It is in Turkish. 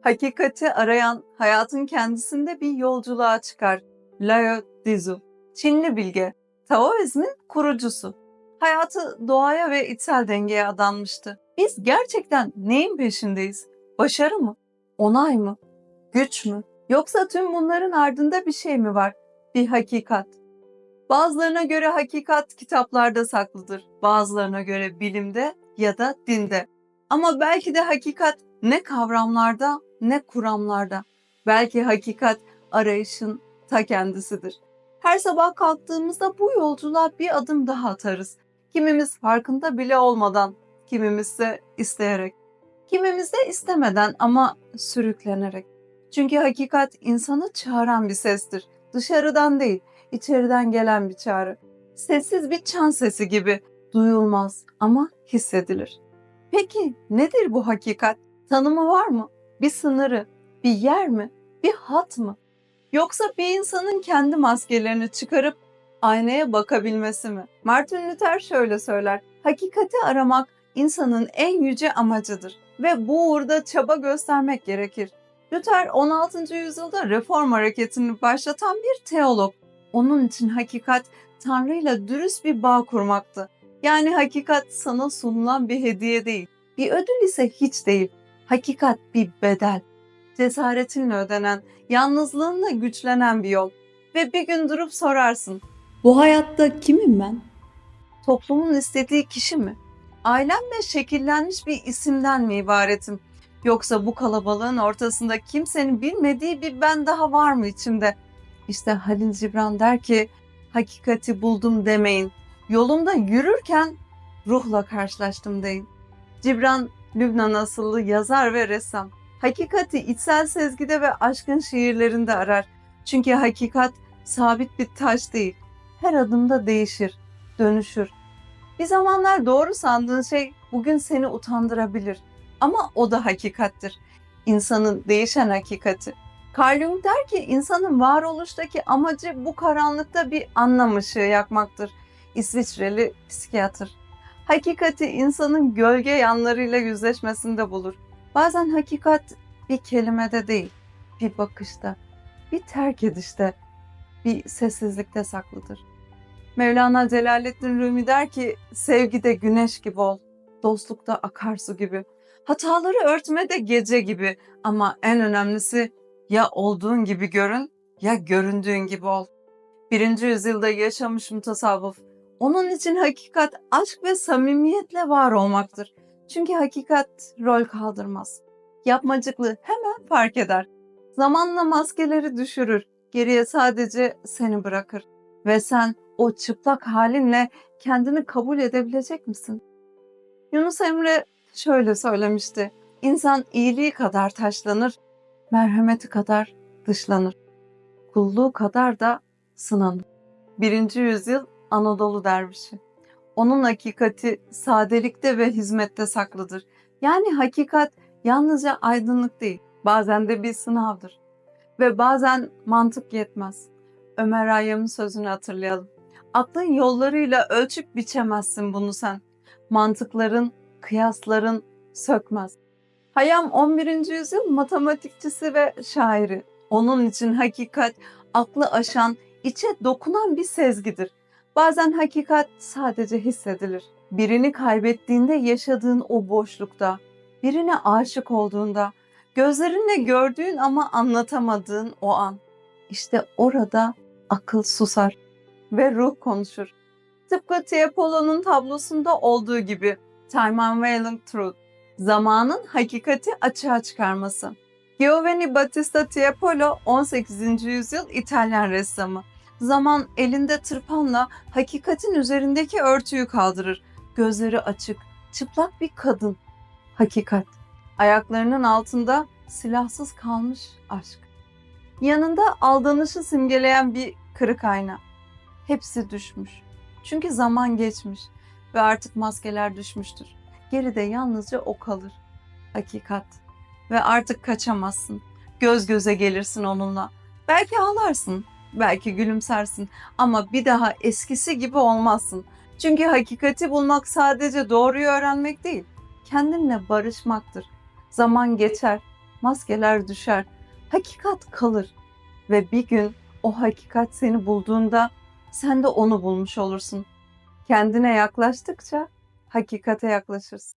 Hakikati arayan hayatın kendisinde bir yolculuğa çıkar. Lao Tzu, Çinli bilge, Taoizmin kurucusu. Hayatı doğaya ve içsel dengeye adanmıştı. Biz gerçekten neyin peşindeyiz? Başarı mı? Onay mı? Güç mü? Yoksa tüm bunların ardında bir şey mi var? Bir hakikat. Bazılarına göre hakikat kitaplarda saklıdır. Bazılarına göre bilimde ya da dinde. Ama belki de hakikat ne kavramlarda ne kuramlarda. Belki hakikat arayışın ta kendisidir. Her sabah kalktığımızda bu yolculuğa bir adım daha atarız. Kimimiz farkında bile olmadan, kimimiz de isteyerek. Kimimiz de istemeden ama sürüklenerek. Çünkü hakikat insanı çağıran bir sestir. Dışarıdan değil, içeriden gelen bir çağrı. Sessiz bir çan sesi gibi duyulmaz ama hissedilir. Peki nedir bu hakikat? Tanımı var mı? Bir sınırı, bir yer mi? Bir hat mı? Yoksa bir insanın kendi maskelerini çıkarıp aynaya bakabilmesi mi? Martin Luther şöyle söyler. Hakikati aramak insanın en yüce amacıdır ve bu uğurda çaba göstermek gerekir. Luther 16. yüzyılda reform hareketini başlatan bir teolog. Onun için hakikat Tanrı ile dürüst bir bağ kurmaktı. Yani hakikat sana sunulan bir hediye değil. Bir ödül ise hiç değil. Hakikat bir bedel. Cesaretinle ödenen, yalnızlığınla güçlenen bir yol. Ve bir gün durup sorarsın. Bu hayatta kimim ben? Toplumun istediği kişi mi? Ailemle şekillenmiş bir isimden mi ibaretim? Yoksa bu kalabalığın ortasında kimsenin bilmediği bir ben daha var mı içimde? İşte Halil Cibran der ki, hakikati buldum demeyin. Yolumda yürürken ruhla karşılaştım deyin. Cibran, Lübnan asıllı yazar ve ressam. Hakikati içsel sezgide ve aşkın şiirlerinde arar. Çünkü hakikat sabit bir taş değil. Her adımda değişir, dönüşür. Bir zamanlar doğru sandığın şey bugün seni utandırabilir. Ama o da hakikattir. İnsanın değişen hakikati. Carl Jung der ki insanın varoluştaki amacı bu karanlıkta bir anlam ışığı yakmaktır. İsviçreli psikiyatr. Hakikati insanın gölge yanlarıyla yüzleşmesinde bulur. Bazen hakikat bir kelimede değil, bir bakışta, bir terk edişte, bir sessizlikte saklıdır. Mevlana Celaleddin Rumi der ki, sevgide güneş gibi ol, dostlukta akarsu gibi, hataları örtmede gece gibi ama en önemlisi ya olduğun gibi görün ya göründüğün gibi ol. Birinci yüzyılda yaşamış mutasavvıf. Onun için hakikat aşk ve samimiyetle var olmaktır. Çünkü hakikat rol kaldırmaz. Yapmacıklığı hemen fark eder. Zamanla maskeleri düşürür. Geriye sadece seni bırakır. Ve sen o çıplak halinle kendini kabul edebilecek misin? Yunus Emre şöyle söylemişti. İnsan iyiliği kadar taşlanır, merhameti kadar dışlanır. Kulluğu kadar da sınanır. Birinci yüzyıl Anadolu dervişi. Onun hakikati sadelikte ve hizmette saklıdır. Yani hakikat yalnızca aydınlık değil, bazen de bir sınavdır. Ve bazen mantık yetmez. Ömer Hayyam'ın sözünü hatırlayalım. Aklın yollarıyla ölçüp biçemezsin bunu sen. Mantıkların, kıyasların sökmez. Hayam 11. yüzyıl matematikçisi ve şairi. Onun için hakikat aklı aşan, içe dokunan bir sezgidir. Bazen hakikat sadece hissedilir. Birini kaybettiğinde yaşadığın o boşlukta, birine aşık olduğunda, gözlerinle gördüğün ama anlatamadığın o an. İşte orada akıl susar ve ruh konuşur. Tıpkı Tiepolo'nun tablosunda olduğu gibi Time Unveiling Truth, zamanın hakikati açığa çıkarması. Giovanni Battista Tiepolo 18. yüzyıl İtalyan ressamı. Zaman elinde tırpanla hakikatin üzerindeki örtüyü kaldırır. Gözleri açık, çıplak bir kadın. Hakikat. Ayaklarının altında silahsız kalmış aşk. Yanında aldanışı simgeleyen bir kırık ayna. Hepsi düşmüş. Çünkü zaman geçmiş ve artık maskeler düşmüştür. Geride yalnızca o kalır. Hakikat. Ve artık kaçamazsın. Göz göze gelirsin onunla. Belki ağlarsın, belki gülümsersin ama bir daha eskisi gibi olmazsın. Çünkü hakikati bulmak sadece doğruyu öğrenmek değil, kendinle barışmaktır. Zaman geçer, maskeler düşer, hakikat kalır ve bir gün o hakikat seni bulduğunda sen de onu bulmuş olursun. Kendine yaklaştıkça hakikate yaklaşırsın.